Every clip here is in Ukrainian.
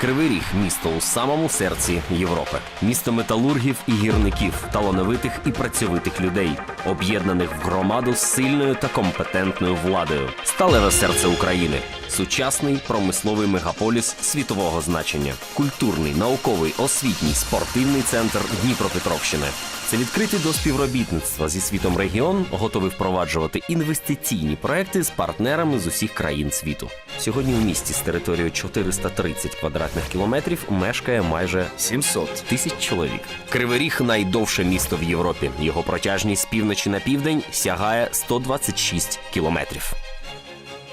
Кривий Ріг місто у самому серці Європи, місто металургів і гірників, талановитих і працьовитих людей, об'єднаних в громаду з сильною та компетентною владою, сталеве серце України, сучасний промисловий мегаполіс світового значення, культурний, науковий, освітній, спортивний центр Дніпропетровщини. Це відкритий до співробітництва зі світом регіон, готовий впроваджувати інвестиційні проекти з партнерами з усіх країн світу. Сьогодні у місті з територією 430 квадратних кілометрів мешкає майже 700 тисяч чоловік. Кривий Ріг найдовше місто в Європі. Його протяжність з півночі на південь сягає 126 кілометрів.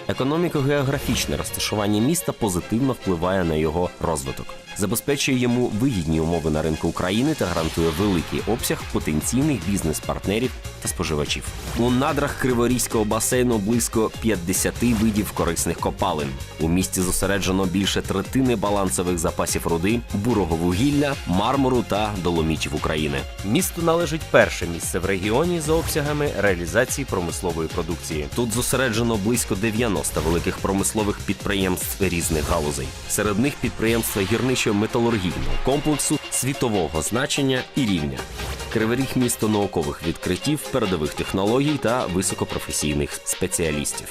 Економіко-географічне розташування міста позитивно впливає на його розвиток, забезпечує йому вигідні умови на ринку України та гарантує великий обсяг потенційних бізнес-партнерів та споживачів. У надрах Криворізького басейну близько 50 видів корисних копалин. У місті зосереджено більше третини балансових запасів руди, бурого вугілля, мармуру та доломітів України. Місто належить перше місце в регіоні за обсягами реалізації промислової продукції. Тут зосереджено близько 90 великих промислових підприємств різних галузей. Серед них підприємства гірничо-металургійного комплексу світового значення і рівня. Кривий Ріг – місто наукових відкриттів, передових технологій та високопрофесійних спеціалістів.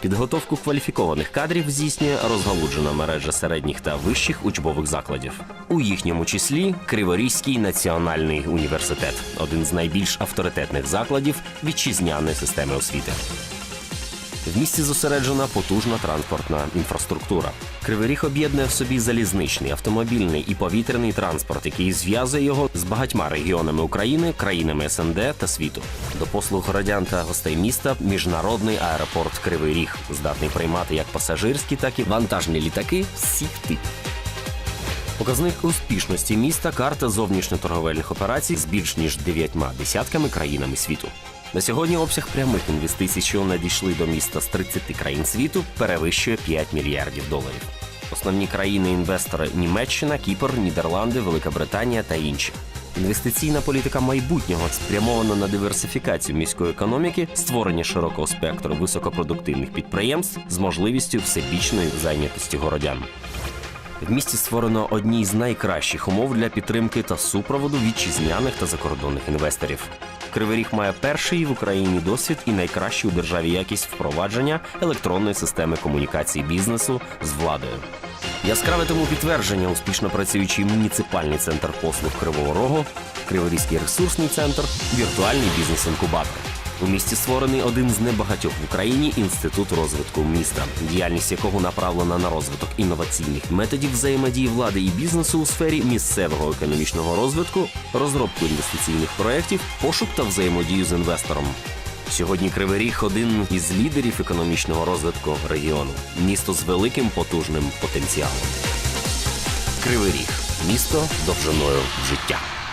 Підготовку кваліфікованих кадрів здійснює розгалуджена мережа середніх та вищих учбових закладів. У їхньому числі Криворізький національний університет один з найбільш авторитетних закладів вітчизняної системи освіти. В місті зосереджена потужна транспортна інфраструктура. Кривий Ріг об'єднує в собі залізничний, автомобільний і повітряний транспорт, який зв'язує його з багатьма регіонами України, країнами СНД та світу. До послуг городян та гостей міста міжнародний аеропорт Кривий Ріг здатний приймати як пасажирські, так і вантажні літаки всіх типів. Показник успішності міста карта зовнішньоторговельних операцій з більш ніж дев'ятьма десятками країнами світу. На сьогодні обсяг прямих інвестицій, що надійшли до міста з 30 країн світу, перевищує 5 мільярдів доларів. Основні країни-інвестори Німеччина, Кіпр, Нідерланди, Велика Британія та інші. Інвестиційна політика майбутнього спрямована на диверсифікацію міської економіки, створення широкого спектру високопродуктивних підприємств з можливістю всебічної зайнятості городян. В місті створено одні з найкращих умов для підтримки та супроводу вітчизняних та закордонних інвесторів. Кривий Ріг має перший в Україні досвід і найкращу у державі якість впровадження електронної системи комунікації бізнесу з владою. Яскраве тому підтвердження успішно працюючий муніципальний центр послуг Кривого Рогу, Криворізький ресурсний центр, віртуальний бізнес-інкубатор. У місті створений один з небагатьох в Україні інститут розвитку міста, діяльність якого направлена на розвиток інноваційних методів взаємодії влади і бізнесу у сфері місцевого економічного розвитку, розробку інвестиційних проєктів, пошук та взаємодію з інвестором. Сьогодні Кривий Ріг один із лідерів економічного розвитку регіону, місто з великим потужним потенціалом. Кривий Ріг місто довжиною життя.